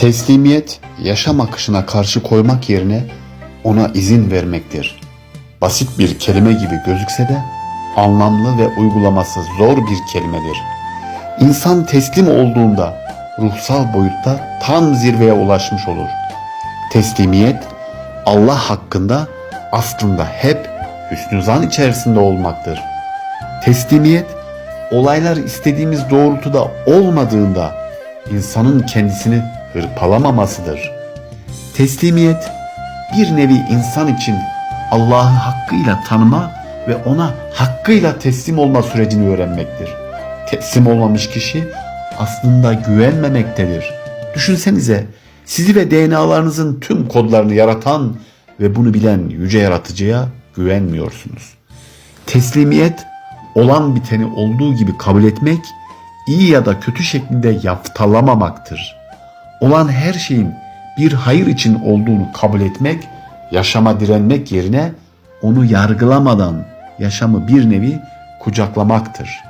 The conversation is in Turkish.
Teslimiyet, yaşam akışına karşı koymak yerine ona izin vermektir. Basit bir kelime gibi gözükse de anlamlı ve uygulaması zor bir kelimedir. İnsan teslim olduğunda ruhsal boyutta tam zirveye ulaşmış olur. Teslimiyet Allah hakkında aslında hep hüsnü zan içerisinde olmaktır. Teslimiyet olaylar istediğimiz doğrultuda olmadığında insanın kendisini hırpalamamasıdır. Teslimiyet bir nevi insan için Allah'ı hakkıyla tanıma ve ona hakkıyla teslim olma sürecini öğrenmektir. Teslim olmamış kişi aslında güvenmemektedir. Düşünsenize sizi ve DNA'larınızın tüm kodlarını yaratan ve bunu bilen yüce yaratıcıya güvenmiyorsunuz. Teslimiyet olan biteni olduğu gibi kabul etmek, iyi ya da kötü şeklinde yaftalamamaktır. Olan her şeyin bir hayır için olduğunu kabul etmek, yaşama direnmek yerine onu yargılamadan yaşamı bir nevi kucaklamaktır.